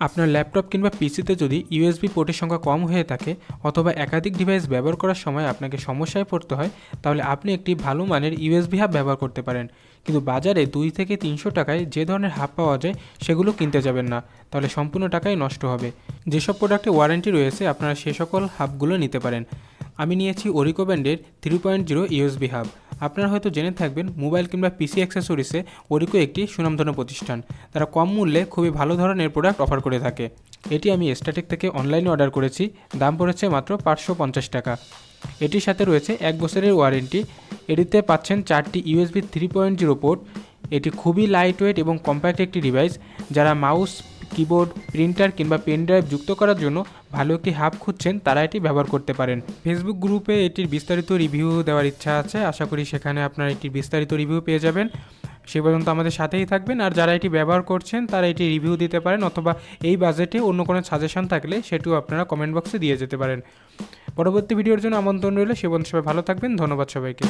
আপনার ল্যাপটপ কিংবা পিসিতে যদি ইউএসবি পোর্টের সংখ্যা কম হয়ে থাকে অথবা একাধিক ডিভাইস ব্যবহার করার সময় আপনাকে সমস্যায় পড়তে হয়, তাহলে আপনি একটি ভালো মানের ইউএসবি হাব ব্যবহার করতে পারেন। কিন্তু বাজারে দুই থেকে তিনশো টাকায় যে ধরনের হাব পাওয়া যায়, সেগুলো কিনতে যাবেন না। তাহলে সম্পূর্ণ টাকাই নষ্ট হবে। যেসব প্রোডাক্টে ওয়ারেন্টি রয়েছে, আপনারা সে সকল হাবগুলো নিতে পারেন। আমি নিয়েছি ওরিকো ব্যান্ডের three point zero USB hub. আপনারা হয়তো জেনে থাকবেন, মোবাইল কিংবা পিসি অ্যাক্সেসরিসে ওরিকো একটি সুনামধন্য প্রতিষ্ঠান। তারা কম মূল্যে খুবই ভালো ধরনের প্রোডাক্ট অফার করে থাকে। এটি আমি স্ট্যাটিক থেকে অনলাইনে অর্ডার করেছি। দাম পড়েছে মাত্র পাঁচশো পঞ্চাশ টাকা। এটির সাথে রয়েছে এক বছরের ওয়ারেন্টি এটিতে পাচ্ছেন চারটি USB three point zero port এটি খুবই লাইট ওয়েট এবং কম্প্যাক্ট একটি ডিভাইস যারা মাউস কিবোর্ড প্রিন্টার কিংবা পেন ড্রাইভ যুক্ত করার জন্য ভালো একটি হাব খুঁজছেন, তারা এটি ব্যবহার করতে পারেন। ফেসবুক গ্রুপে এটির বিস্তারিত রিভিউ দেওয়ার ইচ্ছা আছে। আশা করি সেখানে আপনারা এটির বিস্তারিত রিভিউ পেয়ে যাবেন। সে পর্যন্ত আমাদের সাথেই থাকবেন। আর যারা এটি ব্যবহার করছেন, তারা এটি রিভিউ দিতে পারেন অথবা এই বাজেটে অন্য কোনো সাজেশন থাকলে সেটিও আপনারা কমেন্ট বক্সে দিয়ে যেতে পারেন। পরবর্তী ভিডিওর জন্য আমন্ত্রণ রইলে। সে পর্যন্ত সবাই ভালো থাকবেন। ধন্যবাদ সবাইকে।